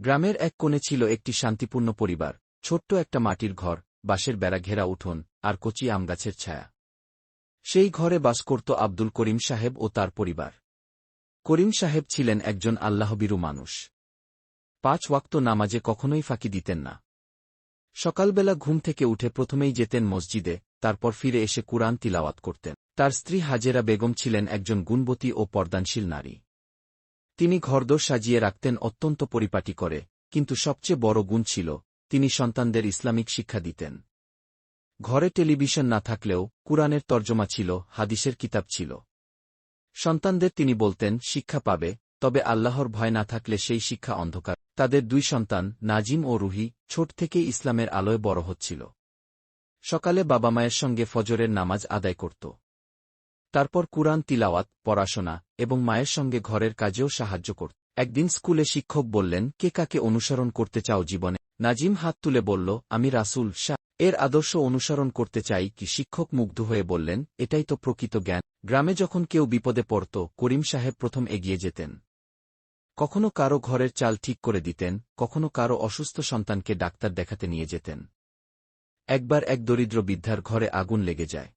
গ্রামের এক কোণে ছিল একটি শান্তিপূর্ণ পরিবার, ছোট্ট একটা মাটির ঘর, বাঁশের বেড়া ঘেরা উঠোন, আর কচি আমগাছের ছায়া। সেই ঘরে বাস করত আব্দুল করিম সাহেব ও তার পরিবার। করিম সাহেব ছিলেন একজন আল্লাহবিরু মানুষ। পাঁচ ওয়াক্ত নামাজে কখনোই ফাঁকি দিতেন না। সকালবেলা ঘুম থেকে উঠে প্রথমেই যেতেন মসজিদে, তারপর ফিরে এসে কুরআন তিলাওয়াত করতেন। তার স্ত্রী হাজেরা বেগম ছিলেন একজন গুণবতী ও পর্দানশীল নারী। তিনি ঘরদোর সাজিয়ে রাখতেন অত্যন্ত পরিপাটি করে, কিন্তু সবচেয়ে বড় গুণ ছিল, তিনি সন্তানদের ইসলামিক শিক্ষা দিতেন। ঘরে টেলিভিশন না থাকলেও কুরআনের তর্জমা ছিল, হাদিসের কিতাব ছিল। সন্তানদের তিনি বলতেন, শিক্ষা পাবে, তবে আল্লাহর ভয় না থাকলে সেই শিক্ষা অন্ধকার। তাদের দুই সন্তান, নাজিম ও রুহি, ছোট থেকেই ইসলামের আলোয় বড় হচ্ছিল। সকালে বাবা মায়ের সঙ্গে ফজরের নামাজ আদায় করত। তারপর কুরআন তিলাওয়াত, পড়াশোনা এবং মায়ের সঙ্গে ঘরের কাজেও সাহায্য করত। একদিন স্কুলে শিক্ষক বললেন, কে কাকে অনুসরণ করতে চাও জীবনে? নাজিম হাত তুলে বলল, আমি রাসুল শাহ এর আদর্শ অনুসরণ করতে চাই কি? শিক্ষক মুগ্ধ হয়ে বললেন, এটাই তো প্রকৃত জ্ঞান। গ্রামে যখন কেউ বিপদে পড়ত, করিম সাহেব প্রথম এগিয়ে যেতেন। কখনো কারও ঘরের চাল ঠিক করে দিতেন, কখনো কারও অসুস্থ সন্তানকে ডাক্তার দেখাতে নিয়ে যেতেন। একবার এক দরিদ্র বৃদ্ধার ঘরে আগুন লেগে যায়।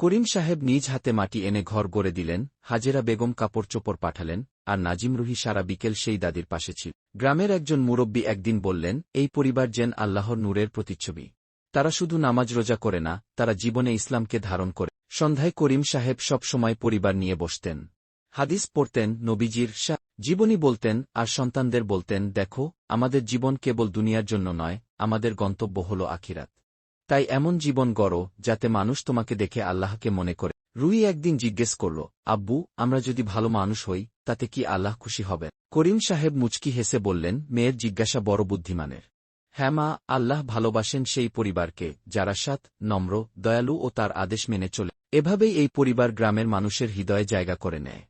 করিম সাহেব নিজ হাতে মাটি এনে ঘর গড়ে দিলেন, হাজেরা বেগম কাপড় চোপড় পাঠালেন, আর নাজিম রুহি সারা বিকেল সেই দাদির পাশে ছিল। গ্রামের একজন মুরব্বী একদিন বললেন, এই পরিবার যেন আল্লাহর নূরের প্রতিচ্ছবি। তারা শুধু নামাজ রোজা করে না, তারা জীবনে ইসলামকে ধারণ করে। সন্ধ্যায় করিম সাহেব সব সময় পরিবার নিয়ে বসতেন। হাদিস পড়তেন, নবীজির শাহ জীবনী বলতেন, আর সন্তানদের বলতেন, দেখো, আমাদের জীবন কেবল দুনিয়ার জন্য নয়, আমাদের গন্তব্য হল আখিরাত। তাই এমন জীবন গড়ো, যাতে মানুষ তোমাকে দেখে আল্লাহকে মনে করে। রুই একদিন জিজ্ঞেস করল, আব্বু, আমরা যদি ভালো মানুষ হই, তাতে কি আল্লাহ খুশি হবেন? করিম সাহেব মুচকি হেসে বললেন, মেয়ের জিজ্ঞাসা বড় বুদ্ধিমানের। হ্যাঁ মা, আল্লাহ ভালোবাসেন সেই পরিবারকে, যারা সাত নম্র, দয়ালু ও তার আদেশ মেনে চলে। এভাবেই এই পরিবার গ্রামের মানুষের হৃদয়ে জায়গা করে নেয়।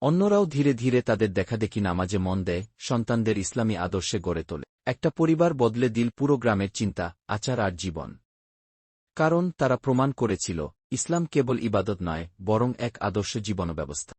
অন্যরাও ধীরে ধীরে তাদের দেখাদেখি নামাজে মন দেয়, সন্তানদের ইসলামী আদর্শে গড়ে তোলে। একটা পরিবার বদলে দিল পুরো গ্রামের চিন্তা, আচার আর জীবন। কারণ তারা প্রমাণ করেছিল, ইসলাম কেবল ইবাদত নয়, বরং এক আদর্শ জীবন ব্যবস্থা